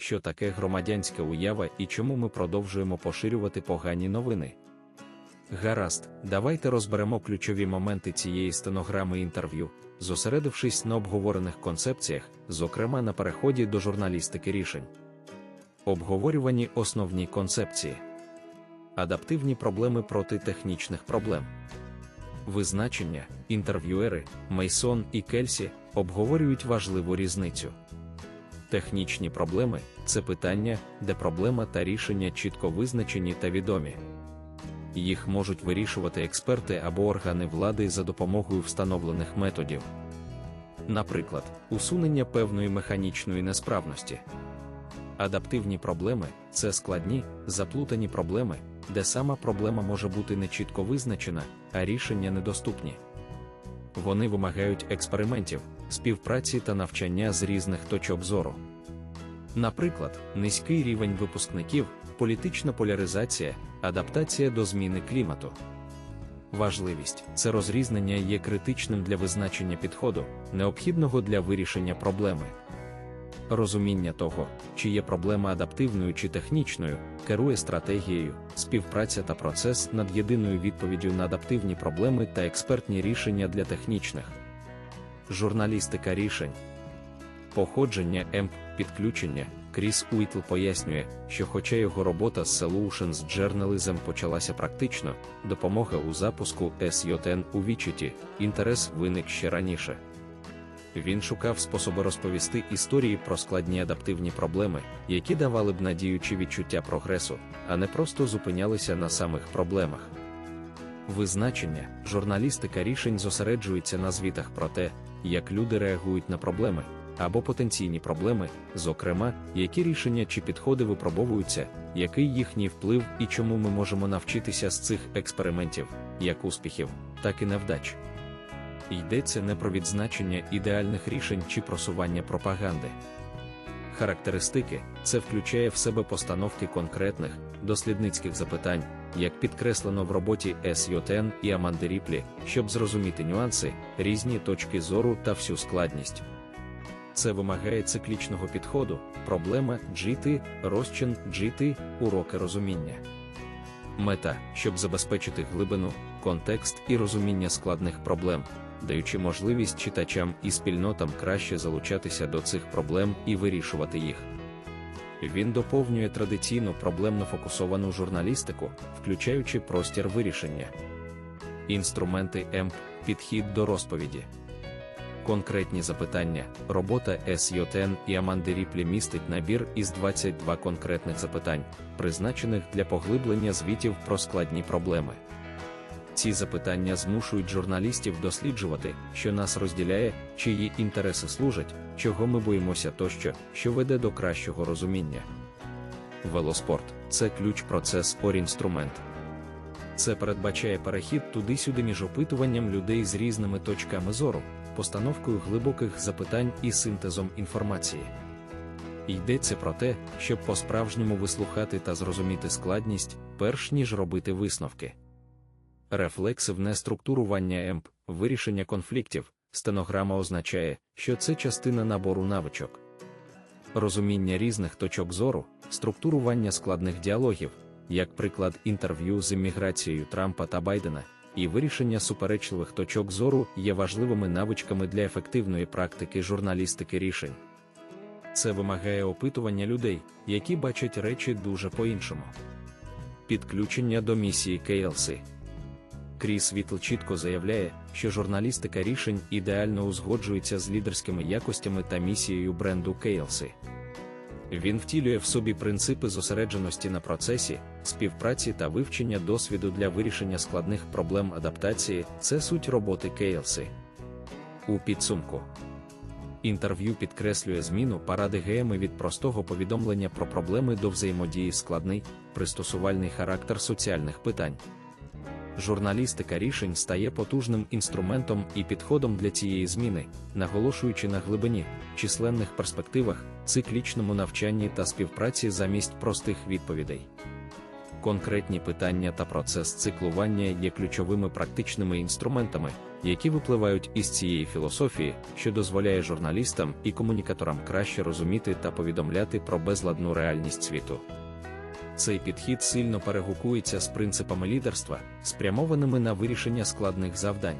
що таке громадянська уява і чому ми продовжуємо поширювати погані новини. Гаразд, давайте розберемо ключові моменти цієї стенограми інтерв'ю, зосередившись на обговорених концепціях, зокрема на переході до журналістики рішень. Обговорювані основні концепції, адаптивні проблеми проти технічних проблем. Визначення, інтерв'юери, Мейсон і Кельсі обговорюють важливу різницю. Технічні проблеми це питання, де проблема та рішення чітко визначені та відомі. Їх можуть вирішувати експерти або органи влади за допомогою встановлених методів. Наприклад, усунення певної механічної несправності. Адаптивні проблеми це складні, заплутані проблеми, де сама проблема може бути не чітко визначена, а рішення недоступні. Вони вимагають експериментів, співпраці та навчання з різних точок зору. Наприклад, низький рівень випускників, політична поляризація, адаптація до зміни клімату. Важливість це розрізнення є критичним для визначення підходу, необхідного для вирішення проблеми. Розуміння того, чи є проблема адаптивною чи технічною, керує стратегією, співпраця та процес над єдиною відповіддю на адаптивні проблеми та експертні рішення для технічних. Журналістика рішень. Походження ЕМП, підключення. Кріс Уітл пояснює, що хоча його робота з Solutions Journalism почалася практично, допомога у запуску SJN у Вічіті, інтерес виник ще раніше. Він шукав способи розповісти історії про складні адаптивні проблеми, які давали б надію чи відчуття прогресу, а не просто зупинялися на самих проблемах. Визначення, журналістика рішень зосереджується на звітах про те, як люди реагують на проблеми або потенційні проблеми, зокрема, які рішення чи підходи випробовуються, який їхній вплив і чому ми можемо навчитися з цих експериментів, як успіхів, так і невдач. Йдеться не про відзначення ідеальних рішень чи просування пропаганди. Характеристики це включає в себе постановки конкретних, дослідницьких запитань, як підкреслено в роботі SJN і Аманди щоб зрозуміти нюанси, різні точки зору та всю складність. Це вимагає циклічного підходу, проблема GT, розчин GT, уроки розуміння. Мета, щоб забезпечити глибину, контекст і розуміння складних проблем, даючи можливість читачам і спільнотам краще залучатися до цих проблем і вирішувати їх. Він доповнює традиційну проблемно фокусовану журналістику, включаючи простір вирішення, інструменти ЕМП, підхід до розповіді. Конкретні запитання. Робота SJN і Аманди Ріплі містить набір із 22 конкретних запитань, призначених для поглиблення звітів про складні проблеми. Ці запитання змушують журналістів досліджувати, що нас розділяє, чиї інтереси служать, чого ми боїмося тощо, що веде до кращого розуміння. Велоспорт це ключ процес орінструмент. Це передбачає перехід туди-сюди між опитуванням людей з різними точками зору, постановкою глибоких запитань і синтезом інформації. Йдеться про те, щоб по-справжньому вислухати та зрозуміти складність, перш ніж робити висновки. Рефлексивне структурування ЕМП, вирішення конфліктів, стенограма означає, що це частина набору навичок. Розуміння різних точок зору, структурування складних діалогів, як приклад інтерв'ю з імміграцією Трампа та Байдена, і вирішення суперечливих точок зору є важливими навичками для ефективної практики журналістики рішень. Це вимагає опитування людей, які бачать речі дуже по-іншому. Підключення до місії KLC Кріс Вітл чітко заявляє, що журналістика рішень ідеально узгоджується з лідерськими якостями та місією бренду KLC. Він втілює в собі принципи зосередженості на процесі, співпраці та вивчення досвіду для вирішення складних проблем адаптації це суть роботи KLC. У підсумку інтерв'ю підкреслює зміну паради ГМ від простого повідомлення про проблеми до взаємодії складний, пристосувальний характер соціальних питань. Журналістика рішень стає потужним інструментом і підходом для цієї зміни, наголошуючи на глибині, численних перспективах, циклічному навчанні та співпраці замість простих відповідей. конкретні питання та процес циклування є ключовими практичними інструментами, які випливають із цієї філософії, що дозволяє журналістам і комунікаторам краще розуміти та повідомляти про безладну реальність світу. Цей підхід сильно перегукується з принципами лідерства, спрямованими на вирішення складних завдань.